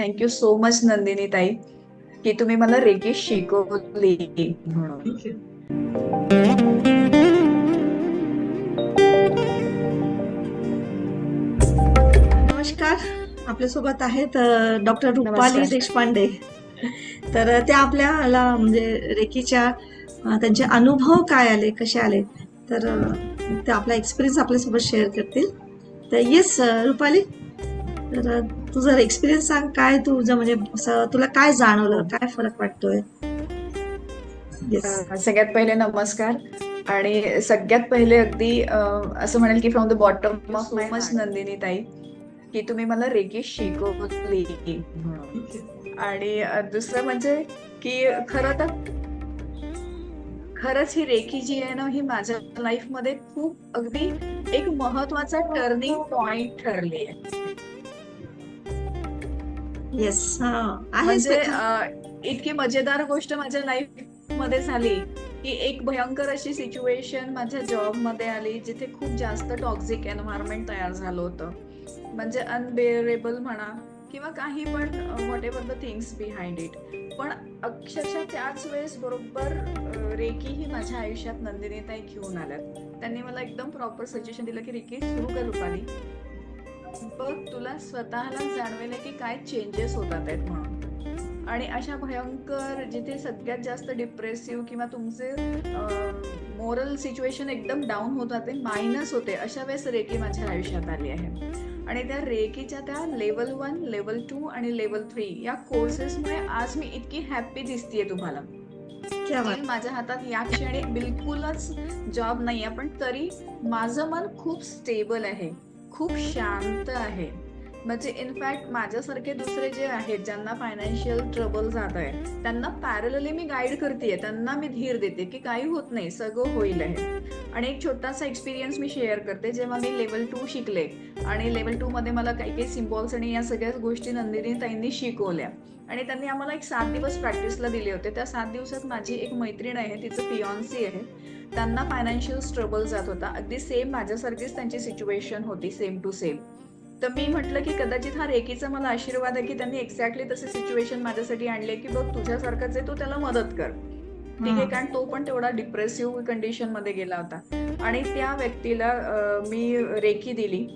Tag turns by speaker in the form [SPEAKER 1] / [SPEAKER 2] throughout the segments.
[SPEAKER 1] Thank you so much Nandini ताई की तुम्ही मला रेकी शिकवली म्हणून
[SPEAKER 2] नमस्कार. आपल्यासोबत आहेत डॉक्टर रुपाली. देशपांडे. तर त्या आपल्याला म्हणजे रेकीच्या त्यांचे अनुभव काय आले कसे आले? तर ते आपला एक्सपिरियन्स आपल्यासोबत शेअर करतील. तर येस रुपाली. तर अ, तुझा एक्सपिरियन्स सांग काय तुझं म्हणजे असं तुला काय जाणवलं? काय फरक वाटतोय?
[SPEAKER 1] सगळ्यात पहिले नमस्कार. आणि सगळ्यात पहिले अगदी असं म्हणेल की from the bottom of my much Nandini ताई. की तुम्ही मला रेकी शिकवली. आणि दुसरं म्हणजे की खरं तर खरंच ही रेकी जी आहे ना ही माझ्या लाईफमध्ये खूप अगदी एक महत्त्वाचा टर्निंग पॉइंट ठरली आहे.
[SPEAKER 2] येस
[SPEAKER 1] म्हणजे इतकी मजेदार गोष्ट माझ्या लाईफमध्ये झाली की एक भयंकर अशी सिच्युएशन माझ्या जॉबमध्ये आली जिथे खूप जास्त टॉक्झिक एन्व्हायरमेंट तयार झालं होतं. म्हणजे अनबेअरेबल म्हणा किंवा काही पण whatever the things behind it पण अक्षरशः त्याच वेळेस बरोबर रेकी ही माझ्या आयुष्यात नंदिनीताई घेऊन आल्यात. त्यांनी मला एकदम प्रॉपर सजेशन दिलं की रेकी सुरू कर रुपाली. बघ तुला स्वतःला जाणवेल की काय चेंजेस होतात आहेत म्हणून. आणि अशा भयंकर जिथे सगळ्यात जास्त डिप्रेसिव्ह किंवा तुमचे मोरल सिच्युएशन एकदम डाऊन होत होते मायनस होते अशा वेळेस रेकी माझ्या आयुष्यात आली आहे. आणि त्या रेकीच्या त्या लेवल वन लेवल टू आणि लेवल थ्री या कोर्सेसमुळे आज मी इतकी हॅप्पी दिसतीये तुम्हाला. माझ्या हातात या क्षणी बिलकुलच जॉब नाहीये पण तरी माझं मन खूप स्टेबल आहे. खूप शांत आहे. म्हणजे इनफॅक्ट माझ्यासारखे दुसरे जे आहेत ज्यांना फायनान्शियल ट्रबल जात आहे त्यांना पॅरलली मी गाईड करते त्यांना मी धीर देते की काही होत नाही सगळं होईल आहे. आणि एक छोटासा एक्सपिरियन्स मी शेअर करते जेव्हा मी लेवल टू शिकले आणि लेवल टू मध्ये मला काही काही सिम्बॉल्स आणि या सगळ्या गोष्टी नंदिनी ताईंनी शिकवल्या. आणि त्यांनी आम्हाला एक सात दिवस प्रॅक्टिसला दिले होते. त्या सात दिवसात माझी एक मैत्रीण आहे तिचं पियॉन्सी आहे. त्यांना फायनान्शियल स्ट्रगल जात होता. अगदी सेम माझ्यासारखीच त्यांची सिच्युएशन होती सेम टू सेम तर मी म्हटलं की कदाचित हा रेकीचा मला आशीर्वाद आहे की त्यांनी एक्झॅक्टली तसे सिच्युएशन माझ्यासाठी आणले की बघ तुझ्यासारखंच आहे तू त्याला मदत कर. ठीक आहे कारण तो पण तेवढा डिप्रेसिव्ह कंडिशनमध्ये गेला होता. आणि त्या व्यक्तीला मी रेकी दिली.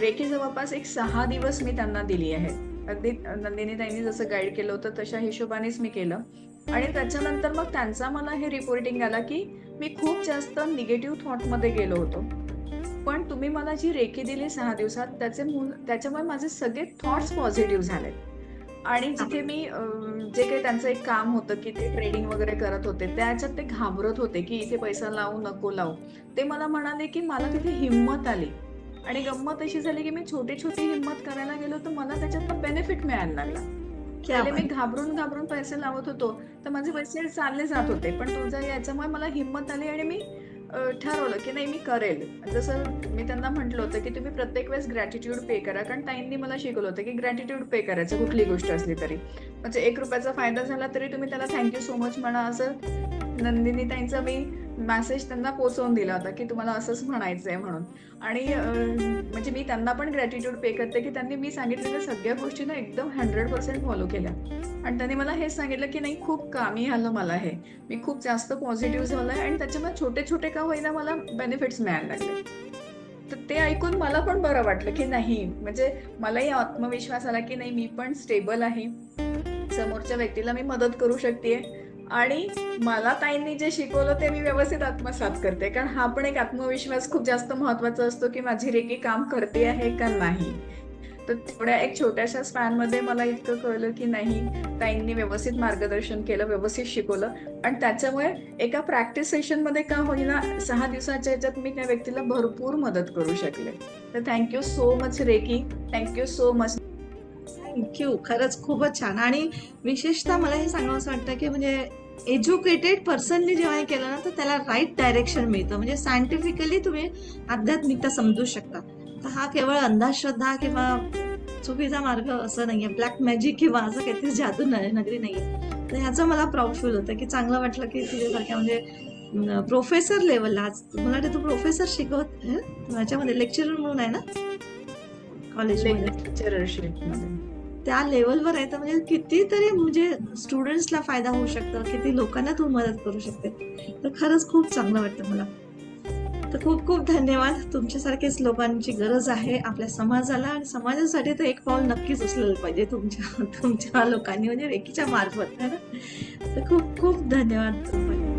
[SPEAKER 1] रेकी जवळपास एक सहा दिवस मी त्यांना दिली आहे. अगदी नंदिनी ताईंनी जसं गाईड केलं होतं तशा हिशोबानेच मी केलं. आणि त्याच्यानंतर मग त्यांचा मला हे रिपोर्टिंग आला की मी खूप जास्त निगेटिव्ह थॉटमध्ये गेलो होतो. पण तुम्ही मला जी रेकी दिली सहा दिवसात त्याचे मूल त्याच्यामुळे माझे सगळे थॉट्स पॉझिटिव्ह झाले आणि जिथे मी जे काही त्यांचं एक काम होतं की ते ट्रेडिंग वगैरे करत होते त्याच्यात ते घाबरत होते की इथे पैसा लावू नको लावू. ते मला म्हणाले की मला तिथे हिंमत आली. आणि गंमत अशी झाली की मी छोटी छोटी हिंमत करायला गेलो तर मला त्याच्यातनं बेनिफिट मिळायला लागला. पहिले मी. घाबरून घाबरून पैसे लावत होतो. तर माझे पैसे चालले जात होते. पण तुझं याच्यामुळे मला हिंमत आली आणि मी ठरवलं की नाही मी करेल. जसं मी त्यांना म्हटलं होतं की तुम्ही प्रत्येक वेळेस ग्रॅटिट्यूड पे करा. कारण ताईंनी मला शिकवलं होतं की ग्रॅटिट्यूड पे करायचं कुठली गोष्ट असली तरी. म्हणजे एक रुपयाचा फायदा झाला तरी तुम्ही त्याला थँक्यू सो मच म्हणा. असं नंदिनी ताईंचा मी मेसेज त्यांना पोचवून दिला होता की तुम्हाला असंच म्हणायचं आहे म्हणून. आणि म्हणजे मी त्यांना पण ग्रॅटिट्यूड पे करते की त्यांनी मी सांगितलेल्या सगळ्या गोष्टींना एकदम हंड्रेड पर्सेंट फॉलो केल्या. आणि त्यांनी मला हे सांगितलं की नाही खूप कामी आलं मला हे. मी खूप जास्त पॉझिटिव्ह झालंय आणि त्याच्यामुळे छोटे छोटे का होईना मला बेनिफिट्स मिळायला लागले. तर ते ऐकून मला पण बरं वाटलं की नाही म्हणजे मलाही आत्मविश्वास आला की नाही मी पण स्टेबल आहे. समोरच्या व्यक्तीला मी मदत करू शकते आणि मला ताईंनी जे शिकवलं ते मी व्यवस्थित आत्मसात करते. कारण हा पण एक आत्मविश्वास खूप जास्त महत्त्वाचा असतो की माझी रेकी काम करते आहे का नाही. तर थोड्या एक छोट्याशा स्पॅनमध्ये मला इतकं कळलं की नाही ताईंनी व्यवस्थित मार्गदर्शन केलं व्यवस्थित शिकवलं. आणि त्याच्यामुळे एका प्रॅक्टिस सेशनमध्ये का होईना सहा दिवसाच्या ह्याच्यात मी त्या व्यक्तीला भरपूर मदत करू शकले. तर thank you so much reiki thank you so much
[SPEAKER 2] thank you खरंच खूपच छान. आणि विशेषतः मला हे सांगावं असं वाटतं की म्हणजे एज्युकेटेड पर्सननी जेव्हा हे केलं ना तर त्याला राईट डायरेक्शन मिळतं. म्हणजे सायंटिफिकली तुम्ही आध्यात्मिकता समजू शकता. तर हा केवळ अंधश्रद्धा किंवा चुकीचा मार्ग असं नाही आहे ब्लॅक मॅजिक किंवा असं काहीतरी जादू नगरी नगरी आहे तर ह्याचं मला प्राऊड फील होतं की चांगलं वाटलं की तुझ्यासारख्या म्हणजे प्रोफेसर लेवलला आज मला वाटतं तू प्रोफेसर शिकवत ह्याच्यामध्ये लेक्चरर म्हणून आहे ना? कॉलेज
[SPEAKER 1] लेक्चरशिप
[SPEAKER 2] त्या लेवलवर आहे तर म्हणजे कितीतरी म्हणजे स्टुडंट्सला फायदा होऊ शकतो किती लोकांना तू मदत करू शकते. तर खरंच खूप चांगलं वाटतं मला. तर खूप खूप धन्यवाद. तुमच्यासारखेच लोकांची गरज आहे आपल्या समाजाला आणि समाजासाठी तर एक पाऊल नक्कीच उचललं पाहिजे तुमच्या तुमच्या लोकांनी म्हणजे रेकीच्या मार्फत है ना? तर खूप खूप धन्यवाद.